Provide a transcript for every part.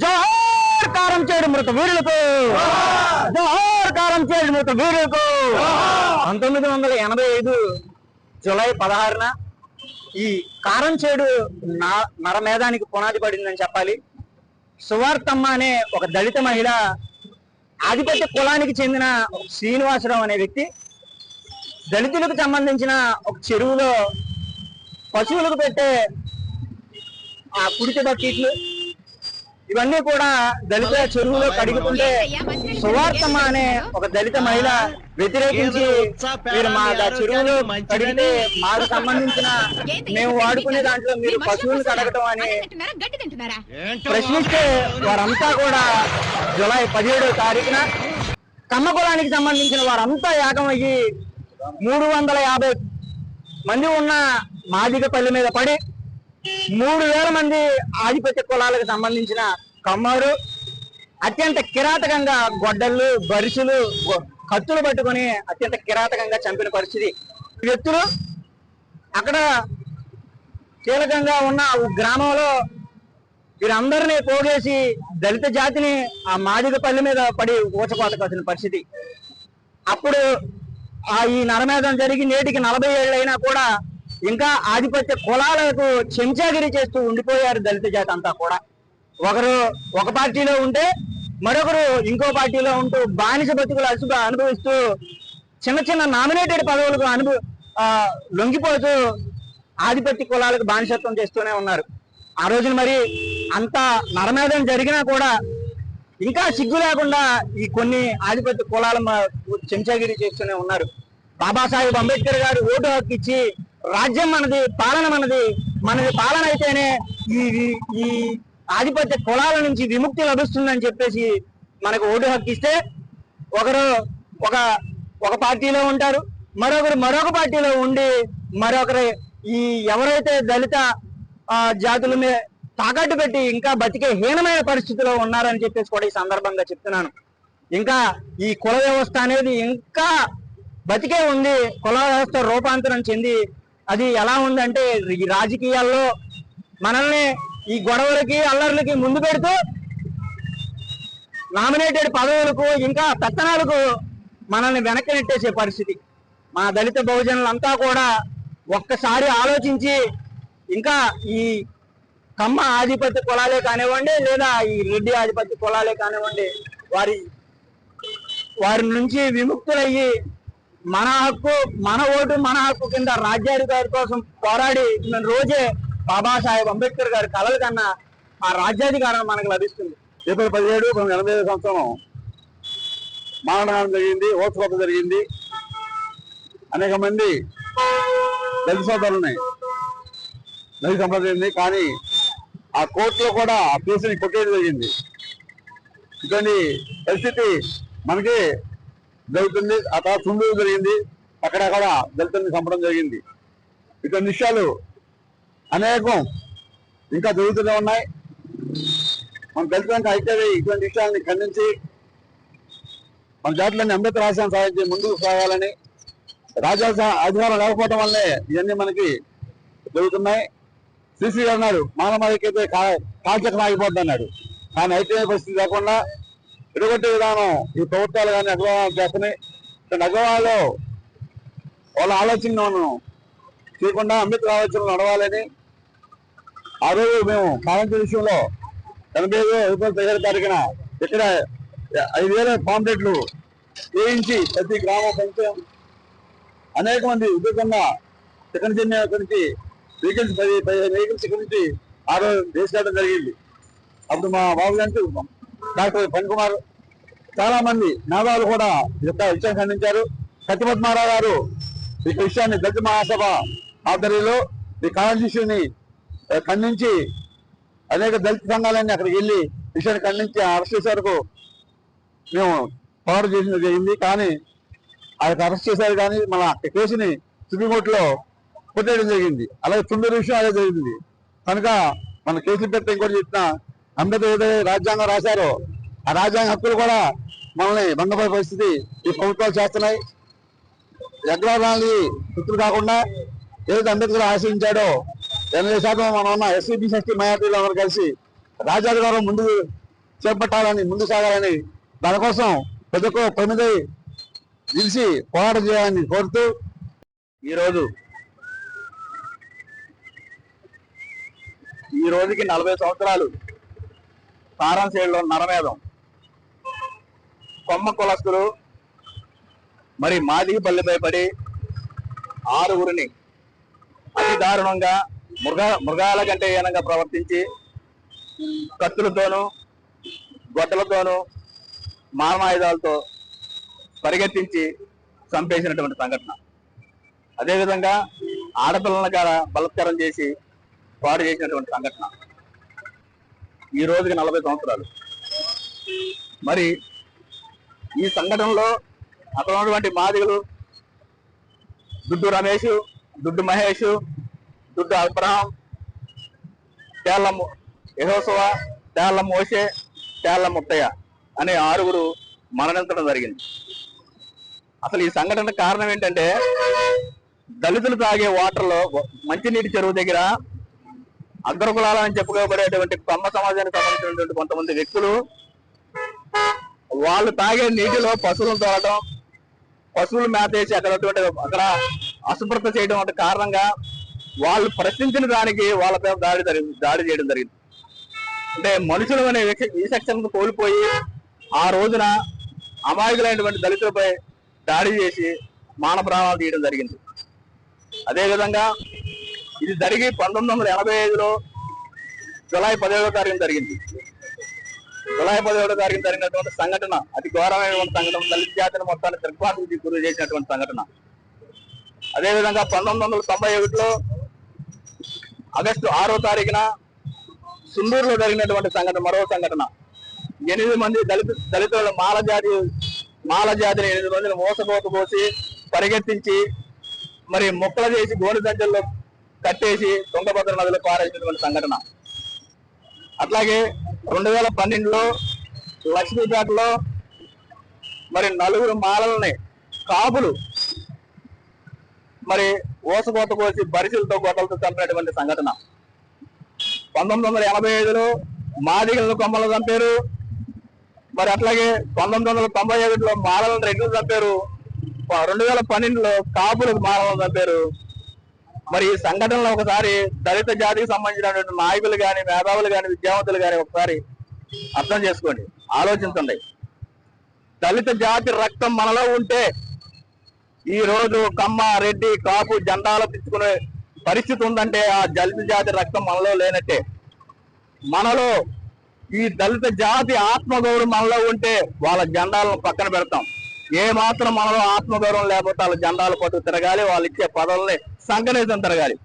జోహార్ కారం చేడు మృత వీరులకు. జోహార్! కారం మృత వీరులకు. పంతొమ్మిది వందల ఎనభై ఐదు జూలై పదహారున ఈ కారం చేడు నా- నరమేధానికి పునాది పడిందని చెప్పాలి. సువార్తమ్మ అనే ఒక దళిత మహిళ ఆధిపత్య కులానికి చెందిన ఒక శ్రీనివాసరావు అనే వ్యక్తి దళితులకు సంబంధించిన ఒక చెరువులో పశువులకు పెట్టే ఆ కుడితి బకెట్లు ఇవన్నీ కూడా దళిత చెరువులో కడుగుతుంటే సువార్తమ్మ అనే ఒక దళిత మహిళ వ్యతిరేకించి మీరు మా చెరువులో కడిగితే మాకు సంబంధించిన మేము వాడుకునే దాంట్లో మీరు పశువులు కడగటం అని ప్రశ్నిస్తే వారంతా కూడా జూలై పదిహేడవ తారీఖున కమ్మ కులానికి సంబంధించిన వారంతా ఏకమయ్యి మూడు వందల యాభై మంది ఉన్న మాదిగపల్లి మీద పడి మూడు వేల మంది ఆధిపత్య కులాలకు సంబంధించిన కమ్మారు అత్యంత కిరాతకంగా గొడ్డళ్ళు బరిసులు కత్తులు పట్టుకొని అత్యంత కిరాతకంగా చంపిన పరిస్థితి. వ్యక్తులు అక్కడ కీలకంగా ఉన్న గ్రామంలో వీరందరినీ పోగేసి దళిత జాతిని ఆ మాదిగపల్లి మీద పడి ఊచకోత కట్టిన పరిస్థితి. అప్పుడు ఆ ఈ నరమేధం జరిగి నేటికి నలభై ఏళ్ళైనా కూడా ఇంకా ఆధిపత్య కులాలకు చెంచాగిరి చేస్తూ ఉండిపోయారు దళిత జాతి అంతా కూడా. ఒకరు ఒక పార్టీలో ఉంటే మరొకరు ఇంకో పార్టీలో ఉంటూ బానిస బతుకులు అసుబ అనుభవిస్తూ చిన్న చిన్న నామినేటెడ్ పదవులకు అనుభవ లొంగిపోతూ ఆధిపత్య కులాలకు బానిసత్వం చేస్తూనే ఉన్నారు. ఆ రోజున మరి అంత నరమేధం జరిగినా కూడా ఇంకా సిగ్గు లేకుండా ఈ కొన్ని ఆధిపత్య కులాల చెంచాగిరి చేస్తూనే ఉన్నారు. బాబాసాహెబ్ అంబేద్కర్ గారు ఓటు హక్కు ఇచ్చి రాజ్యం మనది పాలన మనది మనది పాలన అయితేనే ఈ ఈ- ఆధిపత్య కులాల నుంచి విముక్తి లభిస్తుందని చెప్పేసి మనకు ఓటు హక్కు ఇస్తే ఒకరు ఒక ఒక పార్టీలో ఉంటారు. మరొకరు మరొక పార్టీలో ఉండి మరొకరు ఈ ఎవరైతే దళిత జాతుల మీద తాకట్టు పెట్టి ఇంకా బతికే హీనమైన పరిస్థితిలో ఉన్నారని చెప్పేసి కూడా ఈ సందర్భంగా చెప్తున్నాను. ఇంకా ఈ కుల వ్యవస్థ అనేది ఇంకా బతికే ఉంది. కుల వ్యవస్థ రూపాంతరం చెంది అది ఎలా ఉందంటే ఈ రాజకీయాల్లో మనల్ని ఈ గొడవలకి అల్లర్లకి ముందు పెడుతూ నామినేటెడ్ పదవులకు ఇంకా పెత్తనాలకు మనల్ని వెనక్కి నెట్టేసే పరిస్థితి. మా దళిత బహుజనులంతా కూడా ఒక్కసారి ఆలోచించి ఇంకా ఈ కమ్మ ఆధిపత్య కులాలే కానివ్వండి లేదా ఈ రెడ్డి ఆధిపత్య కులాలే కానివ్వండి వారి వారి నుంచి విముక్తులయ్యి మన హక్కు మన ఓటు మన హక్కు కింద రాజ్యాధికారి కోసం పోరాడి రోజే రోజే బాబాసాహెబ్ అంబేద్కర్ గారి కలల కన్నా ఆ రాజ్యాధికారం మనకు లభిస్తుంది. ఏప్రిల్ పదిహేడు ఎనభై సంవత్సరం మారణానం జరిగింది ఓత్సవం జరిగింది. అనేక మంది దళిత సోదరుల్ని దళిత సంప్రదించింది కానీ ఆ కోర్టులో కూడా ఆ కేసుని కొట్టేయడం జరిగింది. ఇటువంటి పరిస్థితి మనకి జరుగుతుంది. ఆ తర్వాత తుండూరు జరిగింది. అక్కడ కూడా దళితుల్ని చంపడం జరిగింది. ఇటువంటి విషయాలు అనేకం ఇంకా జరుగుతూనే ఉన్నాయి. మన దళితులకు ఐక్యత ఇటువంటి విషయాలని ఖండించి మన జాతులన్నీ అంబేద్కర్ ఆశయం సాధించి ముందుకు సాగాలని రాజా అధికారం లేకపోవడం వల్లే ఇవన్నీ మనకి జరుగుతున్నాయి. శ్రీశ్రీ అన్నాడు మానవాళికైతే కాల్చకం ఆగిపోద్ది అన్నాడు. కానీ అయితే పరిస్థితి లేకుండా ఎడగొట్టే విధానం ఈ ప్రభుత్వాలు కానీ అగ్రవాలు చేస్తున్నాయి. కానీ వాళ్ళ ఆలోచనను చేయకుండా అంబేద్కర్ ఆలోచనలు నడవాలని ఆ రోజు మేము కాలంతి విషయంలో ఎనభై ఐదు ఏప్రిల్ పదిహేడు తారీఖున ఇక్కడ ఐదు వేల పాంప్లెట్లు వేయించి ప్రతి గ్రామ పంచాం అనేక మంది ఉద్యోగంగా చికెన్ చెన్నై నుంచి వెహికల్స్ పది పదిహేను వెహికల్స్ ఇక్కడ నుంచి ఆ రోజు తీసుకెళ్ళడం జరిగింది. అప్పుడు మా బాబు గారికి డాక్టర్ పనికుమార్ చాలా మంది మేధావులు కూడా యొక్క విషయాన్ని ఖండించారు. సత్యపద్మారావు గారు ఈ విషయాన్ని దళిత మహాసభ ఆధ్వర్యంలో ఈ కాన్స్టిట్యూషన్ని ఖండించి అనేక దళిత సంఘాలన్నీ అక్కడికి వెళ్ళి విషయాన్ని ఖండించి అరెస్ట్ చేసే వరకు మేము పోరాటం చేసిన జరిగింది. కానీ ఆ యొక్క అరెస్ట్ చేశారు కానీ మన కేసుని సుప్రీంకోర్టులో కొట్టేయడం జరిగింది. అలాగే తుండూరు విషయం అదే జరిగింది. కనుక మన కేసులు పెట్టి ఇంకోటి చెప్పిన అంబేద్కర్ ఏదైతే రాజ్యాంగం రాశారో. ఆ రాజ్యాంగ హక్కులు కూడా మనల్ని భంగపడే పరిస్థితి ఈ ప్రభుత్వాలు చేస్తున్నాయి. యజ్ఞానాన్ని గుర్తులు కాకుండా ఏదైతే అంబేద్కర్ ఆశించాడో ఎనభై శాతం మనం ఉన్న ఎస్సీ బీసీ మైనార్టీలు అందరూ కలిసి రాజ్యాధికారం ముందు చేపట్టాలని ముందు సాగాలని దానికోసం ప్రతి ఒక్క తొమ్మిది నిలిచి పోరాటం చేయాలని కోరుతూ ఈరోజు ఈ రోజుకి నలభై సంవత్సరాలు సారాంశేడులో నరమేధం. కొమ్మ కులస్తులు మరి మాదిగి పల్లెపై పడి ఆరుగురిని అతి దారుణంగా మృగ మృగాల కంటే హీనంగా ప్రవర్తించి కత్తులతోనూ గొడ్డలతోనూ మారణాయుధాలతో పరిగెత్తించి చంపేసినటువంటి సంఘటన. అదేవిధంగా ఆడపిల్లల కాడ బలత్కారం చేసి పాడు చేసినటువంటి సంఘటన. ఈ రోజుకి నలభై సంవత్సరాలు. మరి ఈ సంఘటనలో అక్కడ ఉన్నటువంటి మాదిగలు దుడ్డు రమేష్ దుడ్డు మహేష్ దుడ్డు అబ్రహాం తేళ్ళ యహోసవ తేళ్ళ మోసే తేళ్ళ ముత్తయ్య అనే ఆరుగురు మరణించడం జరిగింది. అసలు ఈ సంఘటన కారణం ఏంటంటే దళితులు తాగే వాటర్లో మంచినీటి చెరువు దగ్గర అగ్రకులాలని చెప్పుకోబడేటువంటి కమ్మ సమాజానికి సంబంధించినటువంటి కొంతమంది వ్యక్తులు వాళ్ళు తాగే నీటిలో పశువులను తోడటం పశువులు మేతేసి అక్కడ అక్కడ అశుభ్రత చేయడం వంటి కారణంగా వాళ్ళు ప్రశ్నించిన దానికి వాళ్ళపై దాడి దాడి చేయడం జరిగింది. అంటే మనుషులు అనే విశక్షణను కోల్పోయి ఆ రోజున అమాయకులైనటువంటి దళితులపై దాడి చేసి మానప్రాణాలు తీయడం జరిగింది. అదేవిధంగా ఇది జరిగి పంతొమ్మిది వందల ఎనభై ఐదులో జులై పదిహేడవ తారీఖు జరిగింది. జులై పదిహేడవ తారీఖు జరిగినటువంటి సంఘటన అతి ఘోరమైనటువంటి సంఘటన దళిత జాతిని మొత్తాన్ని దిగ్బాటుకి గురి చేసినటువంటి సంఘటన. అదేవిధంగా పంతొమ్మిది వందల తొంభై ఒకటిలో ఆగస్టు ఆరో తారీఖున సుందూరులో జరిగినటువంటి సంఘటన మరో సంఘటన. ఎనిమిది మంది దళిత దళితుల మాల జాతి మాల జాతిని ఎనిమిది మందిని మోసపోత పోసి పరిగెత్తించి మరి మొక్కలు చేసి గోని సంచల్లో కట్టేసి తుంగభద్ర నదిలో పారేసినటువంటి సంఘటన. అట్లాగే రెండు వేల పన్నెండులో లక్ష్మీపేటలో మరి నలుగురు మాలల్ని కాపులు మరి ఓసకోత కోసి బరిసిలతో గొడవలతో చంపినటువంటి సంఘటన. పంతొమ్మిది వందల ఎనభై ఐదులో మాదిగలను కొమ్మలు చంపారు. మరి అట్లాగే పంతొమ్మిది వందల తొంభై ఒకటిలో మాలలను రెడ్డిలు చంపారు. రెండు వేల పన్నెండులో కాపులకు మాలలను చంపారు. మరి ఈ సంఘటనలో ఒకసారి దళిత జాతికి సంబంధించినటువంటి నాయకులు గాని మేధావులు గాని విద్యావంతులు గాని ఒకసారి అర్థం చేసుకోండి ఆలోచించండి. దళిత జాతి రక్తం మనలో ఉంటే ఈ రోజు కమ్మ రెడ్డి కాపు జెండాలు తెచ్చుకునే పరిస్థితి ఉందంటే ఆ దళిత జాతి రక్తం మనలో లేనట్టే. మనలో ఈ దళిత జాతి ఆత్మగౌరవం మనలో ఉంటే వాళ్ళ జెండాలను పక్కన పెడతాం. ఏ మాత్రం మనలో ఆత్మగౌరవం లేకపోతే వాళ్ళ జెండాలు పట్టు తిరగాలి వాళ్ళు ఇచ్చే పదవుల్ని సంకనేతం తిరగాలి.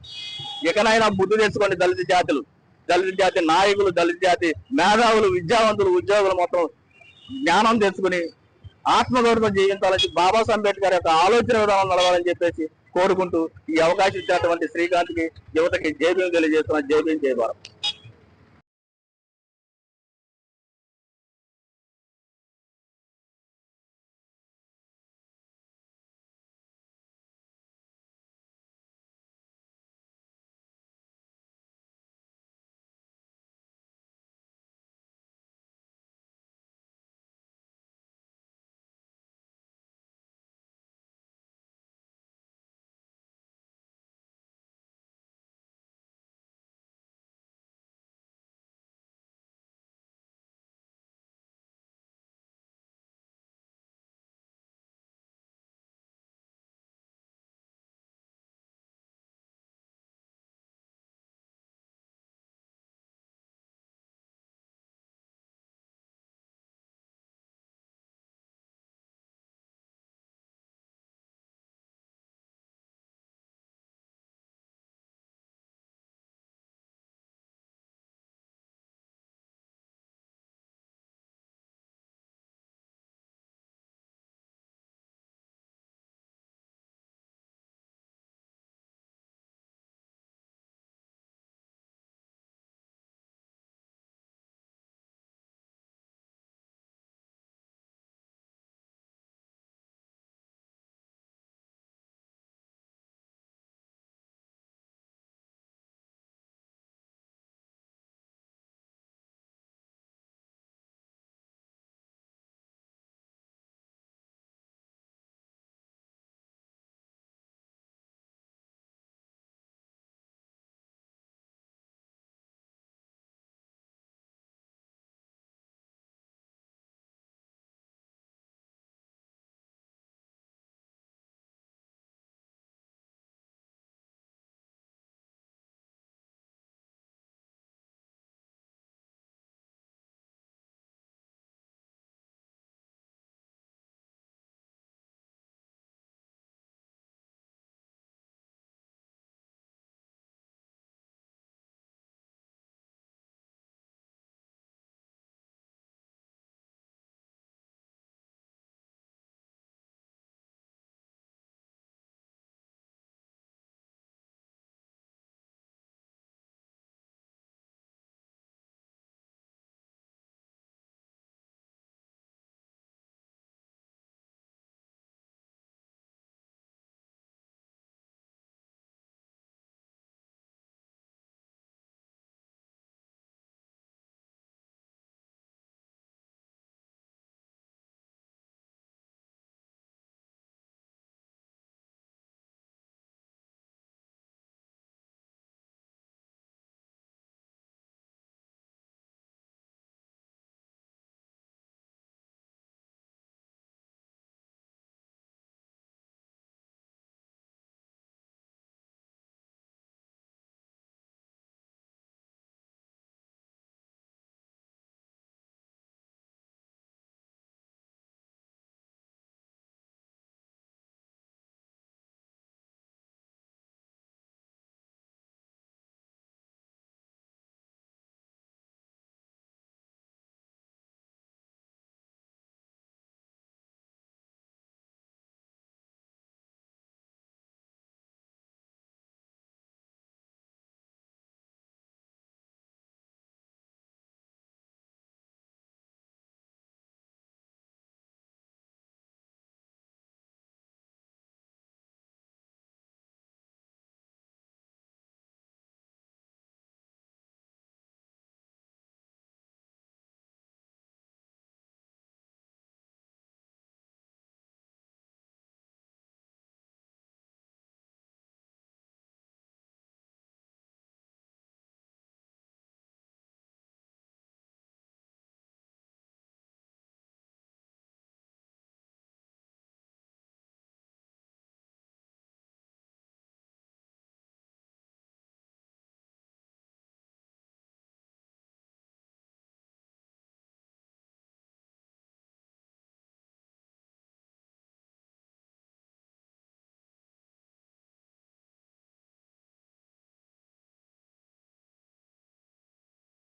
ఇకనైనా బుద్ధి తెచ్చుకోండి దళిత జాతులు. దళిత జాతి నాయకులు దళిత జాతి మేధావులు విద్యావంతులు ఉద్యోగులు మొత్తం జ్ఞానం తెచ్చుకుని ఆత్మగౌరవం జీవించాలని బాబాసాహెబ్ అంబేద్కర్ యొక్క ఆలోచన విధానం నడవాలని చెప్పేసి కోరుకుంటూ ఈ అవకాశం ఇచ్చినటువంటి శ్రీకాంత్కి యువతకి జేబీఎం తెలియజేస్తున్న. జేబీఎం జయభారత్